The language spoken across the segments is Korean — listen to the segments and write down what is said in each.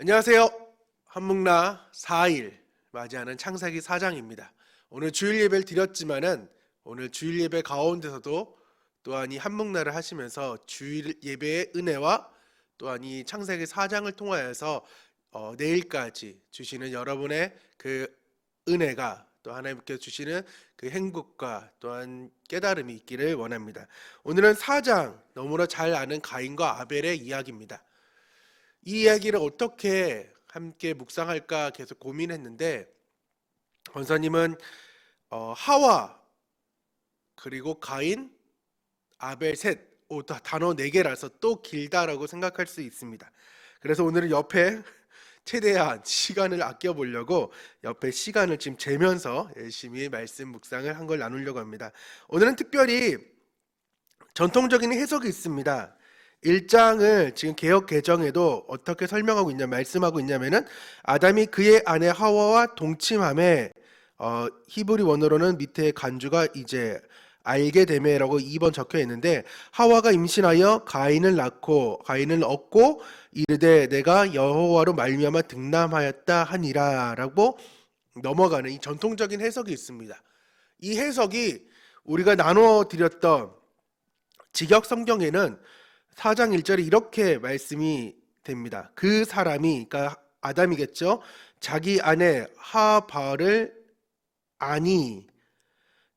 안녕하세요. 한묵나 4일 맞이하는 창세기 4장입니다. 오늘 주일 예배를 드렸지만은 오늘 주일 예배 가운데서도 또한 이 한묵나를 하시면서 주일 예배의 은혜와 또한 이 창세기 4장을 통하여서 어, 내일까지 주시는 여러분의 그 은혜가 또 하나님께 주시는 그 행복과 또한 깨달음이 있기를 원합니다. 오늘은 4장 너무나 잘 아는 가인과 아벨의 이야기입니다. 이 이야기를 어떻게 함께 묵상할까 계속 고민했는데 권사님은 어, 하와 그리고 가인, 아벨 셋 오, 다- 단어 네 개라서 또 길다라고 생각할 수 있습니다. 그래서 오늘은 옆에 최대한 시간을 아껴 보려고 옆에 시간을 지금 재면서 열심히 말씀 묵상을 한 걸 나누려고 합니다. 오늘은 특별히 전통적인 해석이 있습니다. 1장을 지금 개혁 개정에도 어떻게 설명하고 있냐 말씀하고 있냐면은 아담이 그의 아내 하와와 동침함에 어, 히브리 원어로는 밑에 간주가 이제 알게 되매라고 2번 적혀 있는데 하와가 임신하여 가인을 낳고 가인을 얻고 이르되 내가 여호와로 말미암아 등남하였다 하니라라고 넘어가는 이 전통적인 해석이 있습니다. 이 해석이 우리가 나눠 드렸던 직역 성경에는 4장 1절에 이렇게 말씀이 됩니다. 그 사람이 그러니까 아담이겠죠. 자기 아내 하바를 아니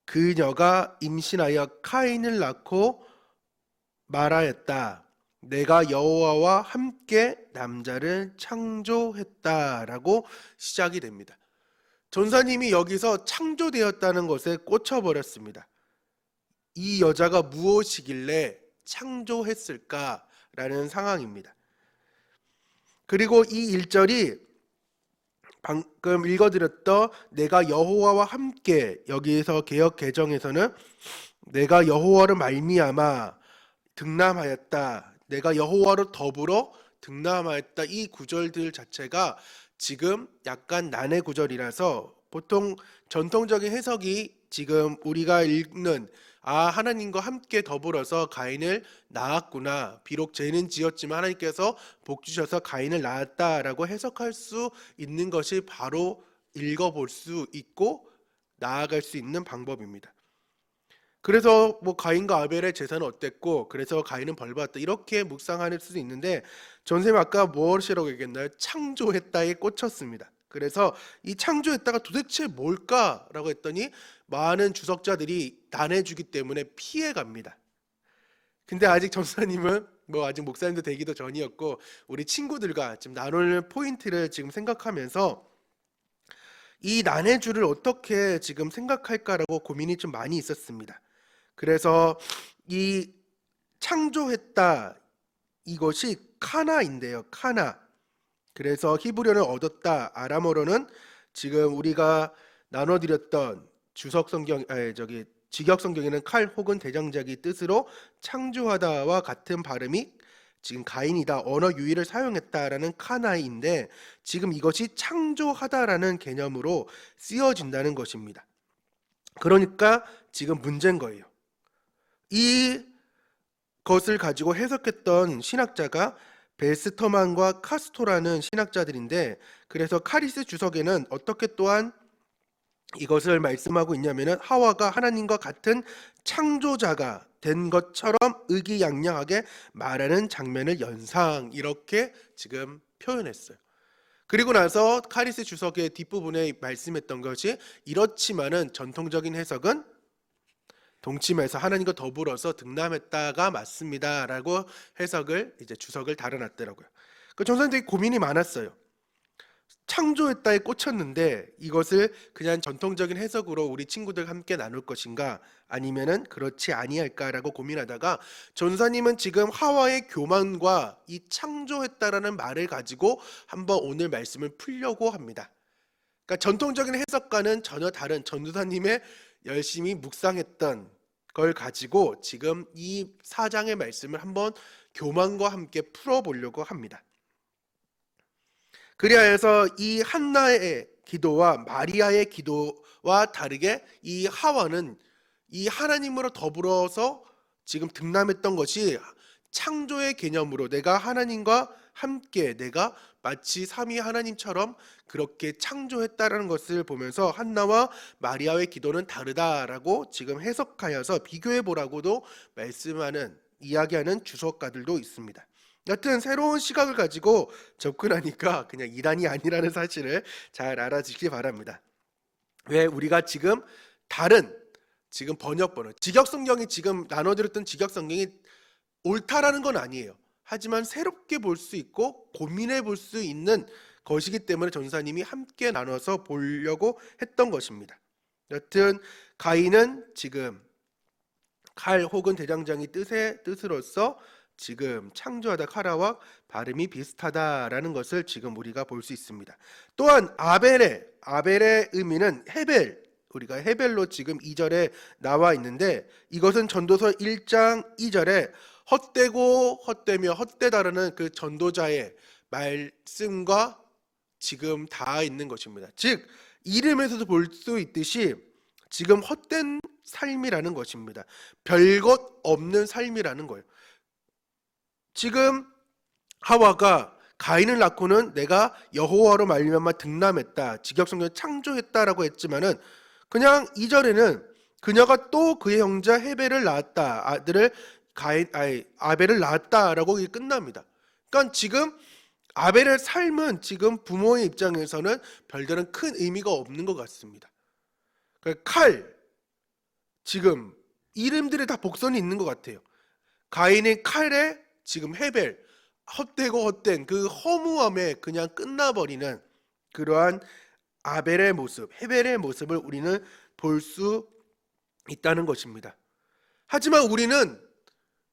그녀가 임신하여 카인을 낳고 말하였다. 내가 여호와와 함께 남자를 창조했다라고 시작이 됩니다. 전사님이 여기서 창조되었다는 것에 꽂혀버렸습니다. 이 여자가 무엇이길래 창조했을까라는 상황입니다. 그리고 이 1절이 방금 읽어드렸던 내가 여호와와 함께 여기에서 개혁 개정에서는 내가 여호와를 말미암아 등남하였다. 내가 여호와로 더불어 등남하였다. 이 구절들 자체가 지금 약간 난해 구절이라서 보통 전통적인 해석이 지금 우리가 읽는 아 하나님과 함께 더불어서 가인을 낳았구나. 비록 죄는 지었지만 하나님께서 복 주셔서 가인을 낳았다라고 해석할 수 있는 것이 바로 읽어볼 수 있고 나아갈 수 있는 방법입니다. 그래서 뭐 가인과 아벨의 재산은 어땠고 그래서 가인은 벌 받았다 이렇게 묵상할 수도 있는데 전쌤 아까 무엇이라고 얘기했나요? 창조했다에 꽂혔습니다. 그래서 이 창조했다가 도대체 뭘까라고 했더니 많은 주석자들이 난해주기 때문에 피해 갑니다. 근데 아직 전사님은 뭐 아직 목사님도 되기도 전이었고 우리 친구들과 지금 나눌 포인트를 지금 생각하면서 이 난해주를 어떻게 지금 생각할까라고 고민이 좀 많이 있었습니다. 그래서 이 창조했다 이것이 카나인데요. 카나. 그래서 히브리어는 얻었다. 아람어로는 지금 우리가 나눠드렸던 주석 성경, 아 저기 직역 성경에는 칼 혹은 대장작이 뜻으로 창조하다와 같은 발음이 지금 가인이다 언어 유희를 사용했다라는 카나인데 지금 이것이 창조하다라는 개념으로 쓰여진다는 것입니다. 그러니까 지금 문제인 거예요. 이 것을 가지고 해석했던 신학자가 베스터만과 카스토라는 신학자들인데 그래서 카리스 주석에는 어떻게 또한 이것을 말씀하고 있냐면은 하와가 하나님과 같은 창조자가 된 것처럼 의기양양하게 말하는 장면을 연상 이렇게 지금 표현했어요. 그리고 나서 카리스 주석의 뒷부분에 말씀했던 것이 이렇지만은 전통적인 해석은 동침해서 하나님과 더불어서 등남했다가 맞습니다라고 해석을 이제 주석을 달아놨더라고요. 그 전사님들이 고민이 많았어요. 창조했다에 꽂혔는데 이것을 그냥 전통적인 해석으로 우리 친구들 함께 나눌 것인가 아니면은 그렇지 아니할까라고 고민하다가 전사님은 지금 하와의 교만과 이 창조했다라는 말을 가지고 한번 오늘 말씀을 풀려고 합니다. 그러니까 전통적인 해석과는 전혀 다른 전도사님의 열심히 묵상했던 걸 가지고 지금 이 사장의 말씀을 한번 교만과 함께 풀어보려고 합니다. 그리하여서 이 한나의 기도와 마리아의 기도와 다르게 이 하와는 이 하나님으로 더불어서 지금 등남했던 것이 창조의 개념으로 내가 하나님과 함께 내가 마치 삼위 하나님처럼 그렇게 창조했다라는 것을 보면서 한나와 마리아의 기도는 다르다라고 지금 해석하여서 비교해 보라고도 말씀하는 이야기하는 주석가들도 있습니다. 여튼 새로운 시각을 가지고 접근하니까 그냥 이단이 아니라는 사실을 잘 알아주시기 바랍니다. 왜 우리가 지금 다른 지금 번역 번호 직역 성경이 지금 나눠드렸던 직역 성경이 옳다라는 건 아니에요. 하지만 새롭게 볼 수 있고 고민해 볼 수 있는 것이기 때문에 전사님이 함께 나눠서 보려고 했던 것입니다. 여튼 가인은 지금 칼 혹은 대장장이 뜻의 뜻으로서 지금 창조하다 카라와 발음이 비슷하다라는 것을 지금 우리가 볼 수 있습니다. 또한 아벨의 아벨의 의미는 헤벨 우리가 헤벨로 지금 2절에 나와 있는데 이것은 전도서 1장 2절에 헛되고 헛되며 헛되다라는 그 전도자의 말씀과 지금 닿아 있는 것입니다. 즉 이름에서도 볼 수 있듯이 지금 헛된 삶이라는 것입니다. 별것 없는 삶이라는 거예요. 지금 하와가 가인을 낳고는 내가 여호와로 말미암아 등남했다. 직역성경 창조했다라고 했지만은 그냥 이절에는 그녀가 또 그의 형제 헤벨을 낳았다. 아들을 가인 아니 아벨을 낳았다라고 끝납니다. 그러니까 지금 아벨의 삶은 지금 부모의 입장에서는 별다른 큰 의미가 없는 것 같습니다. 그칼 지금 이름들이 다 복선이 있는 것 같아요. 가인의 칼에 지금 헤벨 헛되고 헛된 그 허무함에 그냥 끝나버리는 그러한 아벨의 모습, 헤벨의 모습을 우리는 볼 수 있다는 것입니다. 하지만 우리는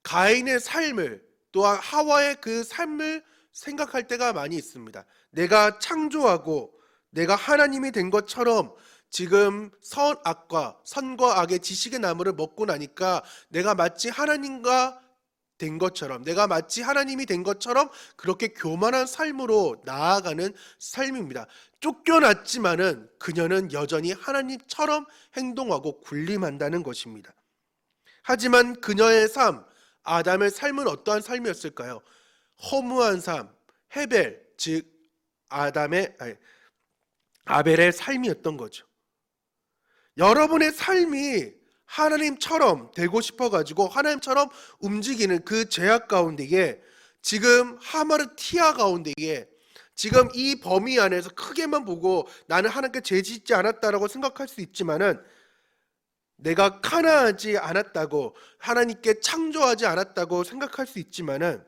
가인의 삶을 또한 하와의 그 삶을 생각할 때가 많이 있습니다. 내가 창조하고 내가 하나님이 된 것처럼 지금 선악과 선과 악의 지식의 나무를 먹고 나니까 내가 마치 하나님과 된 것처럼 내가 마치 하나님이 된 것처럼 그렇게 교만한 삶으로 나아가는 삶입니다. 쫓겨났지만은 그녀는 여전히 하나님처럼 행동하고 군림한다는 것입니다. 하지만 그녀의 삶, 아담의 삶은 어떠한 삶이었을까요? 허무한 삶, 헤벨 즉 아담의 아니, 아벨의 삶이었던 거죠. 여러분의 삶이 하나님처럼 되고 싶어 가지고 하나님처럼 움직이는 그 죄악 가운데에 지금 하마르티아 가운데에 지금 이 범위 안에서 크게만 보고 나는 하나님께 죄 짓지 않았다라고 생각할 수 있지만은 내가 가나하지 않았다고 하나님께 창조하지 않았다고 생각할 수 있지만은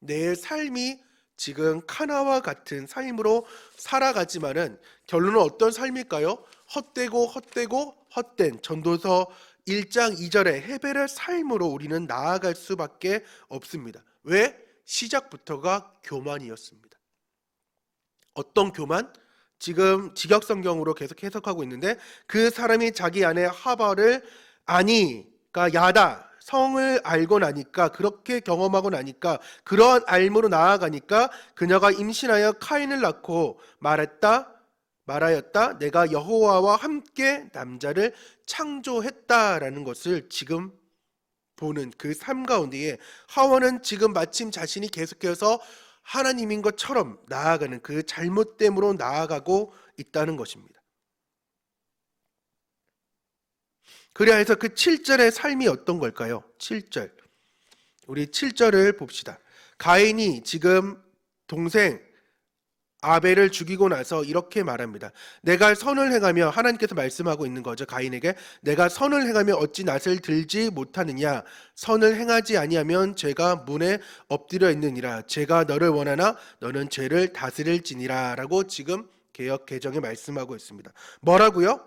내 삶이 지금 카나와 같은 삶으로 살아가지만은 결론은 어떤 삶일까요? 헛되고 헛되고 헛된 전도서 1장 2절의 헤벨의 삶으로 우리는 나아갈 수밖에 없습니다. 왜? 시작부터가 교만이었습니다. 어떤 교만? 지금 직역 성경으로 계속 해석하고 있는데 그 사람이 자기 아내 하바를 아니, 그러니까 야다 성을 알고 나니까 그렇게 경험하고 나니까 그러한 알므로 나아가니까 그녀가 임신하여 카인을 낳고 말했다 말하였다 내가 여호와와 함께 남자를 창조했다라는 것을 지금 보는 그 삶 가운데에 하와는 지금 마침 자신이 계속해서 하나님인 것처럼 나아가는 그 잘못됨으로 나아가고 있다는 것입니다. 그래야 해서 그 7절의 삶이 어떤 걸까요? 7절. 우리 7절을 봅시다. 가인이 지금 동생 아벨을 죽이고 나서 이렇게 말합니다. 내가 선을 행하며 하나님께서 말씀하고 있는 거죠. 가인에게 내가 선을 행하며 어찌 낯을 들지 못하느냐 선을 행하지 아니하면 죄가 문에 엎드려 있느니라 죄가 너를 원하나 너는 죄를 다스릴지니라라고 지금 개혁 개정에 말씀하고 있습니다. 뭐라고요?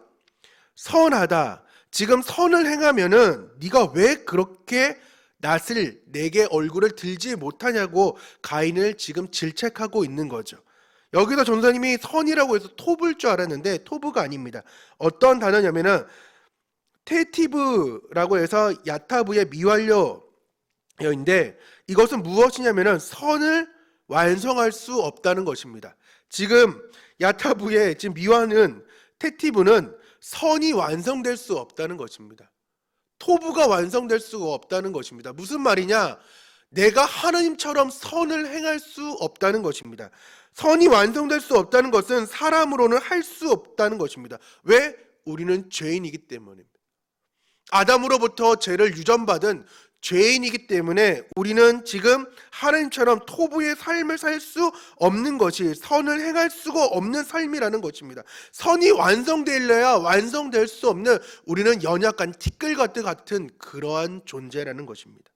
선하다. 지금 선을 행하면은 네가 왜 그렇게 낯을 내게 얼굴을 들지 못하냐고 가인을 지금 질책하고 있는 거죠. 여기서 전사님이 선이라고 해서 톱을 줄 알았는데 토브가 아닙니다. 어떤 단어냐면은 테티브라고 해서 야타브의 미완료인데 이것은 무엇이냐면은 선을 완성할 수 없다는 것입니다. 지금 야타브의 지금 미완은 테티브는 선이 완성될 수 없다는 것입니다. 토브가 완성될 수가 없다는 것입니다. 무슨 말이냐? 내가 하나님처럼 선을 행할 수 없다는 것입니다. 선이 완성될 수 없다는 것은 사람으로는 할 수 없다는 것입니다. 왜? 우리는 죄인이기 때문입니다. 아담으로부터 죄를 유전받은 죄인이기 때문에 우리는 지금 하나님처럼 토부의 삶을 살 수 없는 것이 선을 행할 수가 없는 삶이라는 것입니다. 선이 완성되려야 완성될 수 없는 우리는 연약한 티끌가드 같은 그러한 존재라는 것입니다.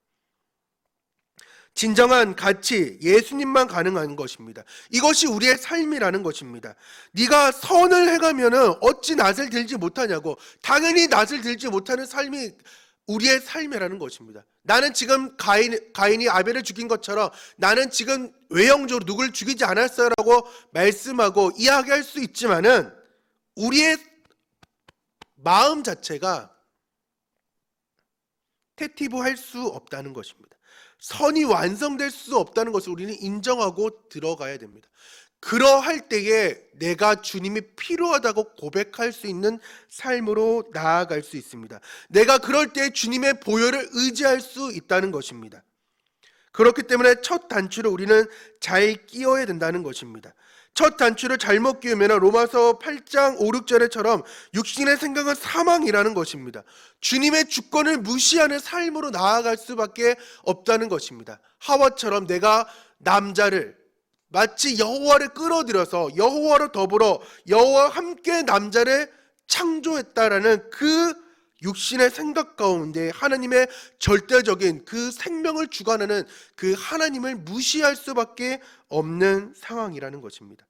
진정한 가치 예수님만 가능한 것입니다. 이것이 우리의 삶이라는 것입니다. 네가 선을 행하면은 어찌 낯을 들지 못하냐고 당연히 낯을 들지 못하는 삶이 우리의 삶이라는 것입니다. 나는 지금 가인, 가인이 아벨을 죽인 것처럼 나는 지금 외형적으로 누굴 죽이지 않았어라고 말씀하고 이야기할 수 있지만은 우리의 마음 자체가 테티브 할 수 없다는 것입니다. 선이 완성될 수 없다는 것을 우리는 인정하고 들어가야 됩니다. 그러할 때에 내가 주님이 필요하다고 고백할 수 있는 삶으로 나아갈 수 있습니다. 내가 그럴 때 주님의 보혈을 의지할 수 있다는 것입니다. 그렇기 때문에 첫 단추를 우리는 잘 끼워야 된다는 것입니다. 첫 단추를 잘못 끼우면 로마서 8장 5, 6절에처럼 육신의 생각은 사망이라는 것입니다. 주님의 주권을 무시하는 삶으로 나아갈 수밖에 없다는 것입니다. 하와처럼 내가 남자를 마치 여호와를 끌어들여서 여호와로 더불어 여호와와 함께 남자를 창조했다라는 그 육신의 생각 가운데 하나님의 절대적인 그 생명을 주관하는 그 하나님을 무시할 수밖에 없는 상황이라는 것입니다.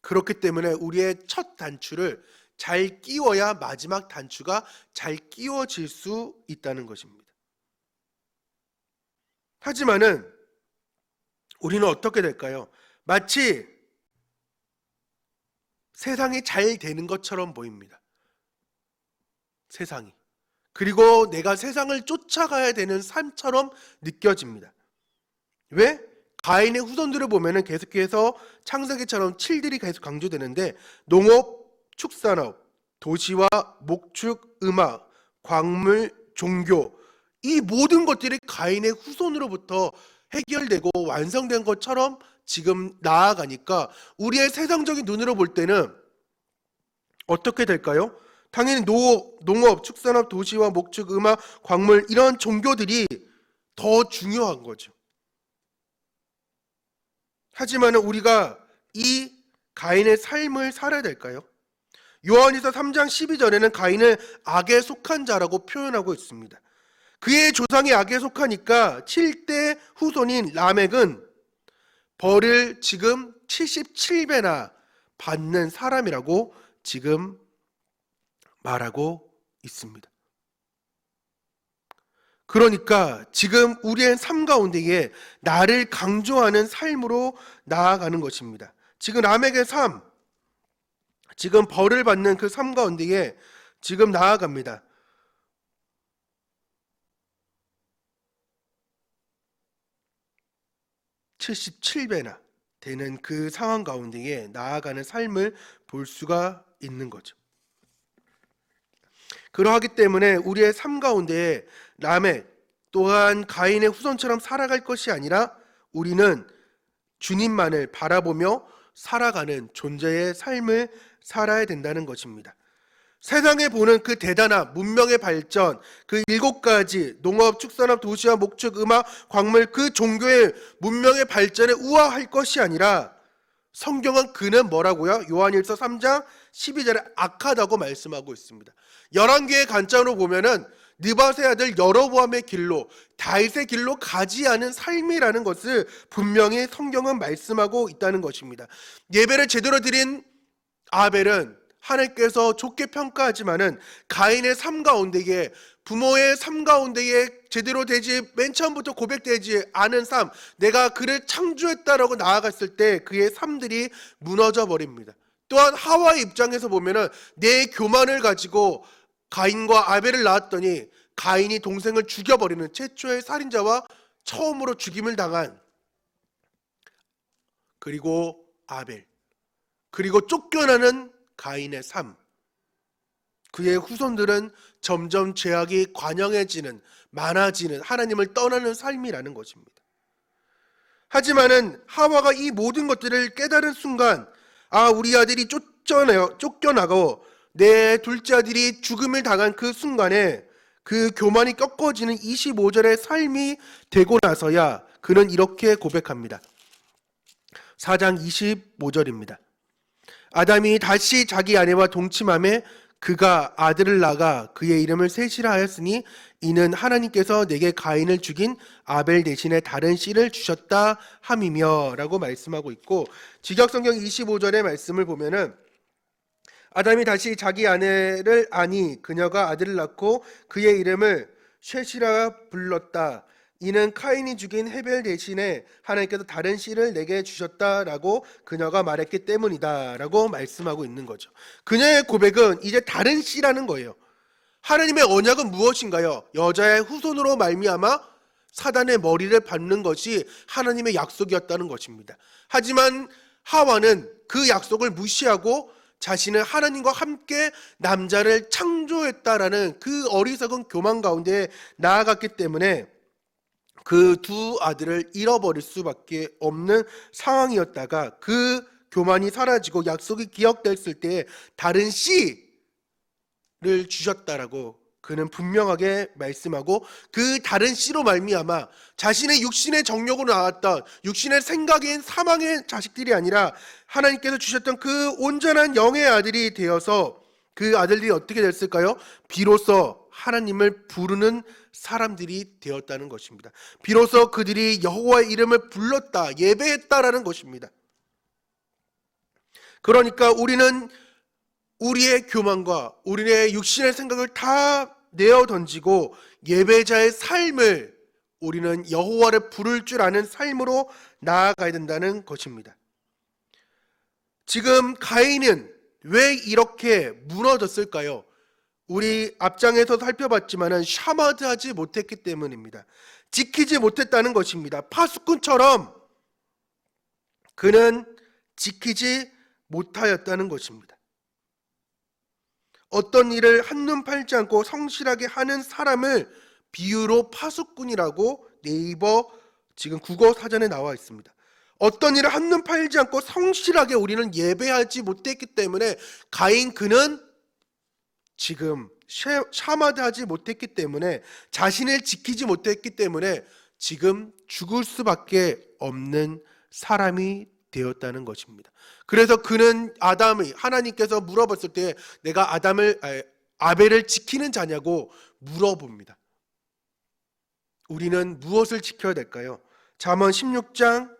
그렇기 때문에 우리의 첫 단추를 잘 끼워야 마지막 단추가 잘 끼워질 수 있다는 것입니다. 하지만은 우리는 어떻게 될까요? 마치 세상이 잘 되는 것처럼 보입니다. 세상이. 그리고 내가 세상을 쫓아가야 되는 삶처럼 느껴집니다. 왜? 가인의 후손들을 보면은 계속해서 창세기처럼 7들이 계속 강조되는데 농업, 축산업, 도시와 목축, 음악, 광물, 종교 이 모든 것들이 가인의 후손으로부터 해결되고 완성된 것처럼 지금 나아가니까 우리의 세상적인 눈으로 볼 때는 어떻게 될까요? 당연히 노, 농업, 축산업, 도시와 목축, 음악, 광물 이런 종교들이 더 중요한 거죠. 하지만 우리가 이 가인의 삶을 살아야 될까요? 요한에서 3장 12절에는 가인을 악에 속한 자라고 표현하고 있습니다. 그의 조상이 악에 속하니까 7대 후손인 라멕은 벌을 지금 77배나 받는 사람이라고 지금 말하고 있습니다. 그러니까 지금 우리의 삶 가운데에 나를 강조하는 삶으로 나아가는 것입니다. 지금 라멕의 삶, 지금 벌을 받는 그 삶 가운데에 지금 나아갑니다. 77배나 되는 그 상황 가운데에 나아가는 삶을 볼 수가 있는 거죠. 그러하기 때문에 우리의 삶 가운데 라멕 또한 가인의 후손처럼 살아갈 것이 아니라 우리는 주님만을 바라보며 살아가는 존재의 삶을 살아야 된다는 것입니다. 세상에 보는 그 대단한 문명의 발전, 그 일곱 가지 농업, 축산업, 도시와 목축, 음악, 광물 그 종교의 문명의 발전에 우아할 것이 아니라 성경은 그는 뭐라고요? 요한일서 3장 12절에 악하다고 말씀하고 있습니다. 11개의 관점으로 보면은 느바세 아들 여로보암의 길로 다윗의 길로 가지 않은 삶이라는 것을 분명히 성경은 말씀하고 있다는 것입니다. 예배를 제대로 드린 아벨은 하나님께서 좋게 평가하지만은 가인의 삶 가운데에 부모의 삶 가운데에 제대로 되지 맨 처음부터 고백되지 않은 삶, 내가 그를 창조했다라고 나아갔을 때 그의 삶들이 무너져 버립니다. 또한 하와의 입장에서 보면은 내 교만을 가지고 가인과 아벨을 낳았더니 가인이 동생을 죽여버리는 최초의 살인자와 처음으로 죽임을 당한 그리고 아벨 그리고 쫓겨나는 가인의 삶. 그의 후손들은 점점 죄악이 관영해지는 많아지는 하나님을 떠나는 삶이라는 것입니다. 하지만은 하와가 이 모든 것들을 깨달은 순간 아 우리 아들이 쫓겨나 쫓겨나고 내 둘째 아들이 죽음을 당한 그 순간에 그 교만이 꺾어지는 25절의 삶이 되고 나서야 그는 이렇게 고백합니다. 4장 25절입니다. 아담이 다시 자기 아내와 동침함에 그가 아들을 낳아 그의 이름을 셋이라 하였으니 이는 하나님께서 내게 가인을 죽인 아벨 대신에 다른 씨를 주셨다 함이며라고 말씀하고 있고 직역성경 25절의 말씀을 보면은 아담이 다시 자기 아내를 아니 그녀가 아들을 낳고 그의 이름을 쉐시라 불렀다. 이는 카인이 죽인 헤벨 대신에 하나님께서 다른 씨를 내게 주셨다라고 그녀가 말했기 때문이다라고 말씀하고 있는 거죠. 그녀의 고백은 이제 다른 씨라는 거예요. 하나님의 언약은 무엇인가요? 여자의 후손으로 말미암아 사단의 머리를 받는 것이 하나님의 약속이었다는 것입니다. 하지만 하와는 그 약속을 무시하고 자신은 하나님과 함께 남자를 창조했다라는 그 어리석은 교만 가운데 나아갔기 때문에 그 두 아들을 잃어버릴 수밖에 없는 상황이었다가 그 교만이 사라지고 약속이 기억됐을 때 다른 씨를 주셨다라고 그는 분명하게 말씀하고 그 다른 씨로 말미암아 자신의 육신의 정욕으로 나왔던 육신의 생각인 사망의 자식들이 아니라 하나님께서 주셨던 그 온전한 영의 아들이 되어서 그 아들들이 어떻게 됐을까요? 비로소 하나님을 부르는 사람들이 되었다는 것입니다. 비로소 그들이 여호와의 이름을 불렀다, 예배했다라는 것입니다. 그러니까 우리는 우리의 교만과 우리의 육신의 생각을 다 내어 던지고 예배자의 삶을 우리는 여호와를 부를 줄 아는 삶으로 나아가야 된다는 것입니다. 지금 가인은 왜 이렇게 무너졌을까요? 우리 앞장에서 살펴봤지만은 샤마드하지 못했기 때문입니다. 지키지 못했다는 것입니다. 파수꾼처럼 그는 지키지 못하였다는 것입니다. 어떤 일을 한눈 팔지 않고 성실하게 하는 사람을 비유로 파수꾼이라고 네이버 지금 국어 사전에 나와 있습니다. 어떤 일을 한눈 팔지 않고 성실하게 우리는 예배하지 못했기 때문에 가인 그는 지금 샤- 샤마드 하지 못했기 때문에 자신을 지키지 못했기 때문에 지금 죽을 수밖에 없는 사람이 되었다는 것입니다. 그래서 그는 아담이 하나님께서 물어봤을 때 내가 아담을 아, 아벨을 지키는 자냐고 물어봅니다. 우리는 무엇을 지켜야 될까요? 잠언 16장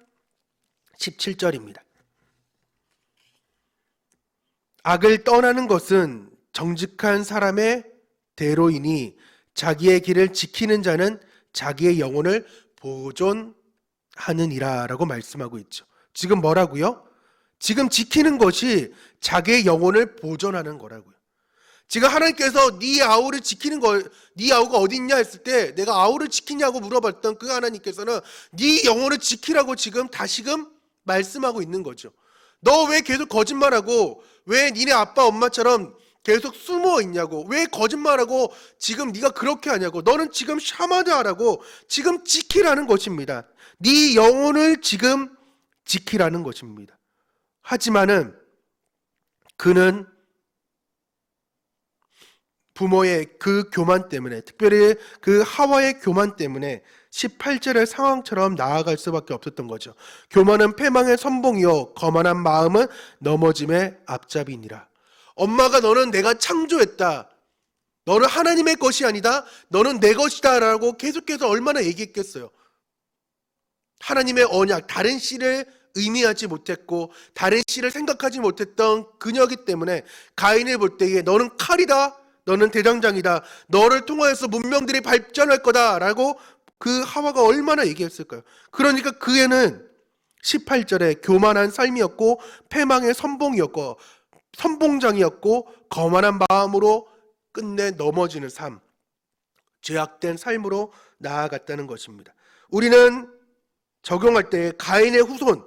17절입니다. 악을 떠나는 것은 정직한 사람의 대로이니 자기의 길을 지키는 자는 자기의 영혼을 보존하느니라라고 말씀하고 있죠. 지금 뭐라고요? 지금 지키는 것이 자기의 영혼을 보존하는 거라고요. 지금 하나님께서 네 아우를 지키는 거, 네 아우가 어디 있냐 했을 때 내가 아우를 지키냐고 물어봤던 그 하나님께서는 네 영혼을 지키라고 지금 다시금 말씀하고 있는 거죠. 너 왜 계속 거짓말하고 왜 니네 아빠 엄마처럼 계속 숨어 있냐고 왜 거짓말하고 지금 네가 그렇게 하냐고 너는 지금 샤마드 하라고 지금 지키라는 것입니다. 네 영혼을 지금 지키라는 것입니다. 하지만은 그는 부모의 그 교만 때문에 특별히 그 하와의 교만 때문에 18절의 상황처럼 나아갈 수밖에 없었던 거죠. 교만은 패망의 선봉이요 거만한 마음은 넘어짐의 앞잡이니라. 엄마가 너는 내가 창조했다. 너는 하나님의 것이 아니다. 너는 내 것이다 라고 계속해서 얼마나 얘기했겠어요. 하나님의 언약 다른 씨를 의미하지 못했고 다른 씨를 생각하지 못했던 그녀기 때문에 가인을 볼 때에 너는 칼이다. 너는 대장장이다. 너를 통하여서 문명들이 발전할 거다 라고 그 하와가 얼마나 얘기했을까요? 그러니까 그 애는 18절에 교만한 삶이었고 패망의 선봉이었고 선봉장이었고 거만한 마음으로 끝내 넘어지는 삶, 죄악된 삶으로 나아갔다는 것입니다. 우리는 적용할 때 가인의 후손,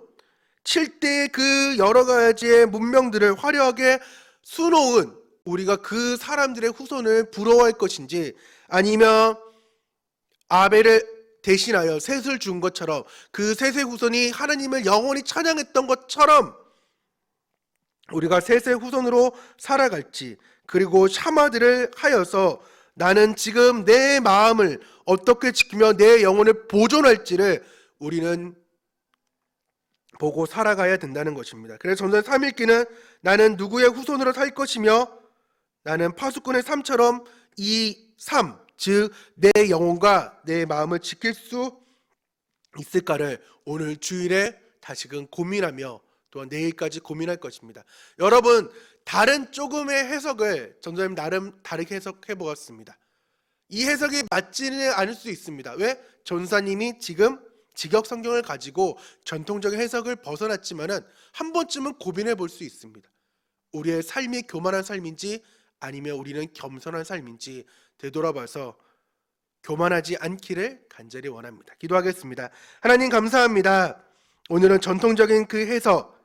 7대의 그 여러 가지의 문명들을 화려하게 수놓은 우리가 그 사람들의 후손을 부러워할 것인지 아니면 아벨을 대신하여 셋을 준 것처럼 그 셋의 후손이 하나님을 영원히 찬양했던 것처럼 우리가 셋의 후손으로 살아갈지 그리고 샤마들을 하여서 나는 지금 내 마음을 어떻게 지키며 내 영혼을 보존할지를 우리는 보고 살아가야 된다는 것입니다. 그래서 전선 3일기는 나는 누구의 후손으로 살 것이며 나는 파수꾼의 삶처럼 이 삶, 즉 내 영혼과 내 마음을 지킬 수 있을까를 오늘 주일에 다시금 고민하며 또한 내일까지 고민할 것입니다. 여러분 다른 조금의 해석을 전도님 나름 다르게 해석해 보았습니다. 이 해석이 맞지는 않을 수 있습니다. 왜? 전사님이 지금 직역 성경을 가지고 전통적인 해석을 벗어났지만은 한 번쯤은 고민해 볼 수 있습니다. 우리의 삶이 교만한 삶인지 아니면 우리는 겸손한 삶인지 되돌아봐서 교만하지 않기를 간절히 원합니다. 기도하겠습니다. 하나님 감사합니다. 오늘은 전통적인 그 해석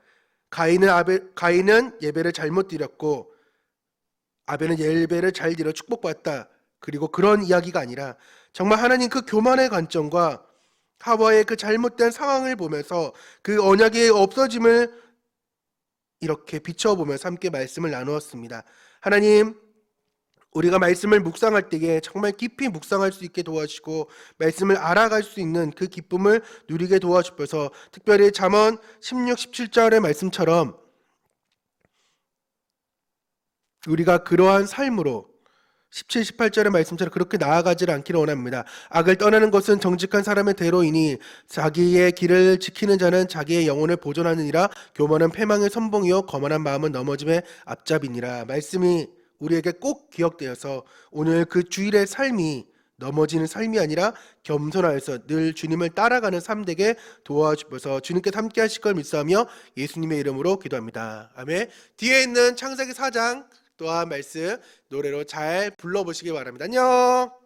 가인은 아벨 가인은 예배를 잘못 드렸고 아벨은 예배를 잘 드려 축복받았다. 그리고 그런 이야기가 아니라 정말 하나님 그 교만의 관점과 하와의 그 잘못된 상황을 보면서 그 언약의 없어짐을 이렇게 비춰보면서 함께 말씀을 나누었습니다. 하나님, 우리가 말씀을 묵상할 때에 정말 깊이 묵상할 수 있게 도와주시고 말씀을 알아갈 수 있는 그 기쁨을 누리게 도와주셔서 특별히 잠언 16, 17절의 말씀처럼 우리가 그러한 삶으로 17, 18절의 말씀처럼 그렇게 나아가지를 않기를 원합니다. 악을 떠나는 것은 정직한 사람의 대로이니 자기의 길을 지키는 자는 자기의 영혼을 보존하느니라. 교만은 패망의 선봉이요. 거만한 마음은 넘어짐의 앞잡이니라. 말씀이 우리에게 꼭 기억되어서 오늘 그 주일의 삶이 넘어지는 삶이 아니라 겸손하여서 늘 주님을 따라가는 삶 되게 도와주셔서 주님께 함께 하실 걸 믿사하며 예수님의 이름으로 기도합니다. 아멘. 뒤에 있는 창세기 4장 또한 말씀 노래로 잘 불러보시기 바랍니다. 안녕.